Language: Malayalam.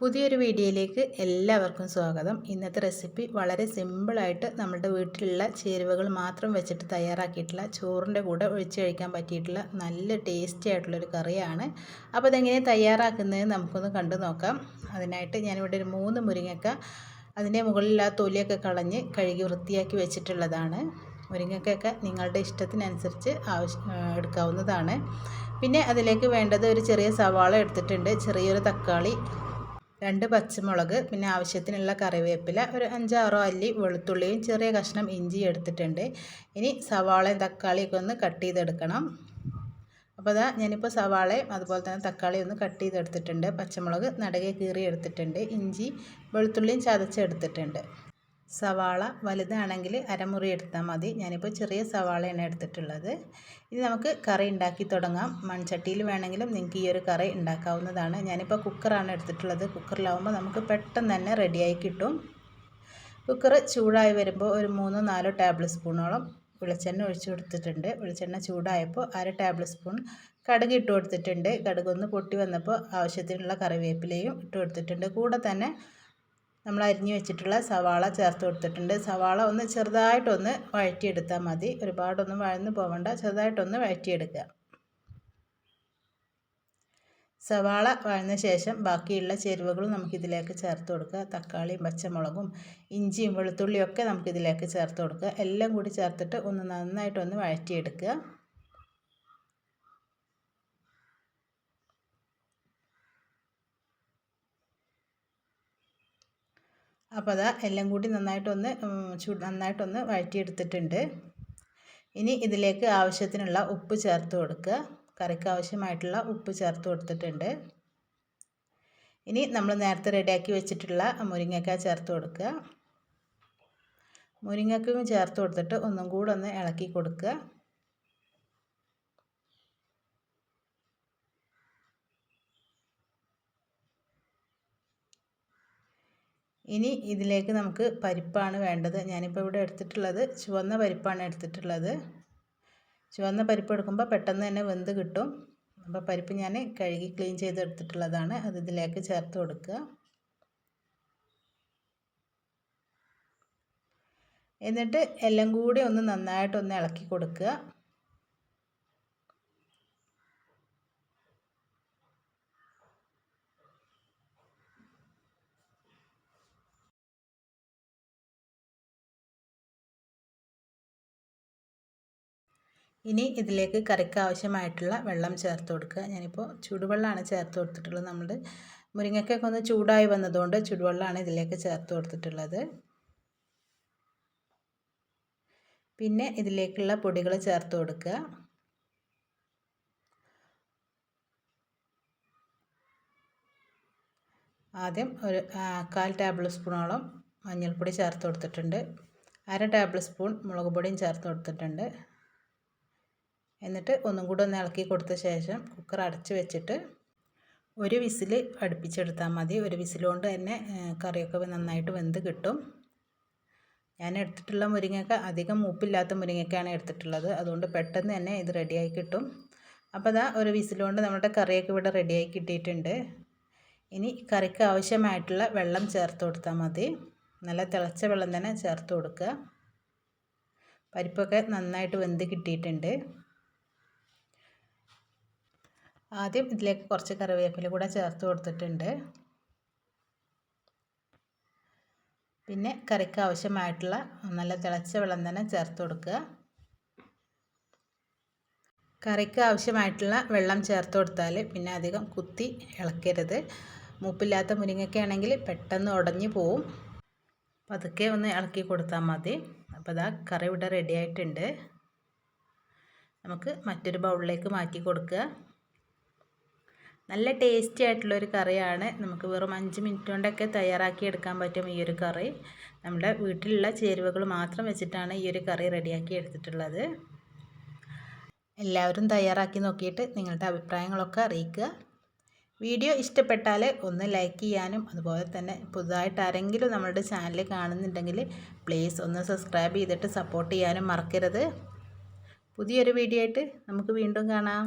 പുതിയൊരു വീഡിയോയിലേക്ക് എല്ലാവർക്കും സ്വാഗതം. ഇന്നത്തെ റെസിപ്പി വളരെ സിമ്പിളായിട്ട് നമ്മുടെ വീട്ടിലുള്ള ചേരുവകൾ മാത്രം വെച്ചിട്ട് തയ്യാറാക്കിയിട്ടുള്ള ചോറിന്റെ കൂടെ ഒഴിച്ച് കഴിക്കാൻ പറ്റിയിട്ടുള്ള നല്ല ടേസ്റ്റി ആയിട്ടുള്ളൊരു കറിയാണ്. അപ്പോൾ അതെങ്ങനെ തയ്യാറാക്കുന്നത് നമുക്കൊന്ന് കണ്ടു നോക്കാം. അതിനായിട്ട് ഞാനിവിടെ ഒരു മൂന്ന് മുരിങ്ങക്ക അതിന്റെ മുകളിൽ ആ തൊലിയൊക്കെ കളഞ്ഞ് കഴുകി വൃത്തിയാക്കി വെച്ചിട്ടുള്ളതാണ്. മുരിങ്ങക്കൊക്കെ നിങ്ങളുടെ ഇഷ്ടത്തിനനുസരിച്ച് ആവശ്യം എടുക്കാവുന്നതാണ്. പിന്നെ അതിലേക്ക് വേണ്ടത് ഒരു ചെറിയ സവാള എടുത്തിട്ടുണ്ട്. ചെറിയൊരു തക്കാളി രണ്ട് പച്ചമുളക് പിന്നെ ആവശ്യത്തിനുള്ള കറിവേപ്പില ഒരു അഞ്ചാറോ അല്ലി വെളുത്തുള്ളിയും ചെറിയ കഷ്ണം ഇഞ്ചി എടുത്തിട്ടുണ്ട്. ഇനി സവാളയും തക്കാളിയൊക്കെ ഒന്ന് കട്ട് ചെയ്തെടുക്കണം. അപ്പോൾ അതാ ഞാനിപ്പോൾ സവാളയും അതുപോലെ തന്നെ തക്കാളിയും ഒന്ന് കട്ട് ചെയ്തെടുത്തിട്ടുണ്ട്. പച്ചമുളക് നടകെ കീറി എടുത്തിട്ടുണ്ട് ഇഞ്ചി വെളുത്തുള്ളിയും ചതച്ചെടുത്തിട്ടുണ്ട്. സവാള വലുതാണെങ്കിൽ അരമുറി എടുത്താൽ മതി. ഞാനിപ്പോൾ ചെറിയ സവാളയാണ് എടുത്തിട്ടുള്ളത്. ഇനി നമുക്ക് കറി ഉണ്ടാക്കി തുടങ്ങാം. മൺചട്ടിയിൽ വേണമെങ്കിലും നിങ്ങൾക്ക് ഈ ഒരു കറി ഉണ്ടാക്കാവുന്നതാണ്. ഞാനിപ്പോൾ കുക്കറാണ് എടുത്തിട്ടുള്ളത്. കുക്കറിലാവുമ്പോൾ നമുക്ക് പെട്ടെന്ന് തന്നെ റെഡിയായി കിട്ടും. കുക്കർ ചൂടായി വരുമ്പോൾ ഒരു മൂന്നോ നാലോ ടേബിൾ സ്പൂണോളം വെളിച്ചെണ്ണ ഒഴിച്ചു കൊടുത്തിട്ടുണ്ട്. വെളിച്ചെണ്ണ ചൂടായപ്പോൾ അര ടേബിൾ സ്പൂൺ കടുക് ഇട്ട് കൊടുത്തിട്ടുണ്ട്. കടുകൊന്ന് പൊട്ടി വന്നപ്പോൾ ആവശ്യത്തിനുള്ള കറിവേപ്പിലയും ഇട്ട് കൊടുത്തിട്ടുണ്ട്. കൂടെ തന്നെ നമ്മൾ അരിഞ്ഞു വെച്ചിട്ടുള്ള സവാള ചേർത്ത് കൊടുത്തിട്ടുണ്ട്. സവാള ഒന്ന് ചെറുതായിട്ടൊന്ന് വഴറ്റിയെടുത്താൽ മതി. ഒരുപാടൊന്നും വഴന്ന് പോകണ്ട ചെറുതായിട്ടൊന്ന് വഴറ്റിയെടുക്കുക. സവാള വഴന്ന ശേഷം ബാക്കിയുള്ള ചേരുവകളും നമുക്കിതിലേക്ക് ചേർത്ത് കൊടുക്കുക. തക്കാളിയും പച്ചമുളകും ഇഞ്ചിയും വെളുത്തുള്ളിയും ഒക്കെ നമുക്കിതിലേക്ക് ചേർത്ത് കൊടുക്കുക. എല്ലാം കൂടി ചേർത്തിട്ട് ഒന്ന് നന്നായിട്ടൊന്ന് വഴറ്റിയെടുക്കുക. അപ്പോൾ അതാ എല്ലാം കൂടി നന്നായിട്ടൊന്ന് ചൂ നന്നായിട്ടൊന്ന് വഴറ്റിയെടുത്തിട്ടുണ്ട്. ഇനി ഇതിലേക്ക് ആവശ്യത്തിനുള്ള ഉപ്പ് ചേർത്ത് കൊടുക്കുക. കറിക്ക് ആവശ്യമായിട്ടുള്ള ഉപ്പ് ചേർത്ത് കൊടുത്തിട്ടുണ്ട്. ഇനി നമ്മൾ നേരത്തെ റെഡിയാക്കി വെച്ചിട്ടുള്ള മുരിങ്ങക്ക ചേർത്ത് കൊടുക്കുക. മുരിങ്ങക്കയും ചേർത്ത് കൊടുത്തിട്ട് ഒന്നും കൂടെ ഒന്ന് ഇളക്കി കൊടുക്കുക. ഇനി ഇതിലേക്ക് നമുക്ക് പരിപ്പാണ് വേണ്ടത്. ഞാനിപ്പോൾ ഇവിടെ എടുത്തിട്ടുള്ളത് ചുവന്ന പരിപ്പാണ് എടുത്തിട്ടുള്ളത്. ചുവന്ന പരിപ്പ് എടുക്കുമ്പോൾ പെട്ടെന്ന് തന്നെ വെന്ത് കിട്ടും. അപ്പോൾ പരിപ്പ് ഞാൻ കഴുകി ക്ലീൻ ചെയ്തെടുത്തിട്ടുള്ളതാണ് അത് ഇതിലേക്ക് ചേർത്ത് കൊടുക്കുക. എന്നിട്ട് എല്ലാം കൂടി ഒന്ന് നന്നായിട്ടൊന്ന് ഇളക്കി കൊടുക്കുക. ഇനി ഇതിലേക്ക് കറിക്ക് ആവശ്യമായിട്ടുള്ള വെള്ളം ചേർത്ത് കൊടുക്കുക. ഞാനിപ്പോൾ ചൂടുവെള്ളമാണ് ചേർത്ത് കൊടുത്തിട്ടുള്ളത്. നമ്മൾ മുരിങ്ങയ്ക്കൊക്കെ ഒന്ന് ചൂടായി വന്നതുകൊണ്ട് ചൂടുവെള്ളമാണ് ഇതിലേക്ക് ചേർത്ത് കൊടുത്തിട്ടുള്ളത്. പിന്നെ ഇതിലേക്കുള്ള പൊടികൾ ചേർത്ത് കൊടുക്കുക. ആദ്യം ഒരു കാൽ ടേബിൾ സ്പൂണോളം മഞ്ഞൾപ്പൊടി ചേർത്ത് കൊടുത്തിട്ടുണ്ട്. അര ടേബിൾ സ്പൂൺ മുളക് പൊടിയും ചേർത്ത് കൊടുത്തിട്ടുണ്ട്. എന്നിട്ട് ഒന്നും കൂടെ ഒന്ന് ഇളക്കി കൊടുത്ത ശേഷം കുക്കർ അടച്ച് വെച്ചിട്ട് ഒരു വിസിൽ അടുപ്പിച്ചെടുത്താൽ മതി. ഒരു വിസിലുകൊണ്ട് തന്നെ കറിയൊക്കെ നന്നായിട്ട് വെന്ത് കിട്ടും. ഞാൻ എടുത്തിട്ടുള്ള മുരിങ്ങക്ക അധികം മൂപ്പില്ലാത്ത മുരിങ്ങക്കയാണ് എടുത്തിട്ടുള്ളത്. അതുകൊണ്ട് പെട്ടെന്ന് തന്നെ ഇത് റെഡിയായി കിട്ടും. അപ്പോൾ അതാ ഒരു വിസിലുകൊണ്ട് നമ്മുടെ കറിയൊക്കെ ഇവിടെ റെഡിയായി കിട്ടിയിട്ടുണ്ട്. ഇനി കറിക്ക് ആവശ്യമായിട്ടുള്ള വെള്ളം ചേർത്ത് കൊടുത്താൽ മതി. നല്ല തിളച്ച വെള്ളം തന്നെ ചേർത്ത് കൊടുക്കുക. പരിപ്പൊക്കെ നന്നായിട്ട് വെന്ത് കിട്ടിയിട്ടുണ്ട്. ആദ്യം ഇതിലേക്ക് കുറച്ച് കറിവേപ്പില കൂടെ ചേർത്ത് കൊടുത്തിട്ടുണ്ട്. പിന്നെ കറിക്ക് ആവശ്യമായിട്ടുള്ള നല്ല തിളച്ച വെള്ളം തന്നെ ചേർത്ത് കൊടുക്കുക. കറിക്ക് ആവശ്യമായിട്ടുള്ള വെള്ളം ചേർത്ത് കൊടുത്താൽ പിന്നെ അധികം കുത്തി ഇളക്കരുത്. മൂപ്പില്ലാത്ത മുരിങ്ങയ്ക്കാണെങ്കിൽ പെട്ടെന്ന് ഉടഞ്ഞു പോവും. പതുക്കെ ഒന്ന് ഇളക്കി കൊടുത്താൽ മതി. അപ്പോൾ ഇതാ കറി ഇവിടെ റെഡി നമുക്ക് മറ്റൊരു ബൗളിലേക്ക് മാറ്റി കൊടുക്കുക. നല്ല ടേസ്റ്റി ആയിട്ടുള്ളൊരു കറിയാണ്. നമുക്ക് വെറും അഞ്ച് മിനിറ്റ് കൊണ്ടൊക്കെ തയ്യാറാക്കി എടുക്കാൻ പറ്റും ഈ ഒരു കറി. നമ്മുടെ വീട്ടിലുള്ള ചേരുവകൾ മാത്രം വെച്ചിട്ടാണ് ഈ ഒരു കറി റെഡിയാക്കി എടുത്തിട്ടുള്ളത്. എല്ലാവരും തയ്യാറാക്കി നോക്കിയിട്ട് നിങ്ങളുടെ അഭിപ്രായങ്ങളൊക്കെ അറിയിക്കുക. വീഡിയോ ഇഷ്ടപ്പെട്ടാൽ ഒന്ന് ലൈക്ക് ചെയ്യാനും അതുപോലെ തന്നെ പുതുതായിട്ട് ആരെങ്കിലും നമ്മളുടെ ചാനൽ കാണുന്നുണ്ടെങ്കിൽ പ്ലീസ് ഒന്ന് സബ്സ്ക്രൈബ് ചെയ്തിട്ട് സപ്പോർട്ട് ചെയ്യാനും മറക്കരുത്. പുതിയൊരു വീഡിയോ ആയിട്ട് നമുക്ക് വീണ്ടും കാണാം.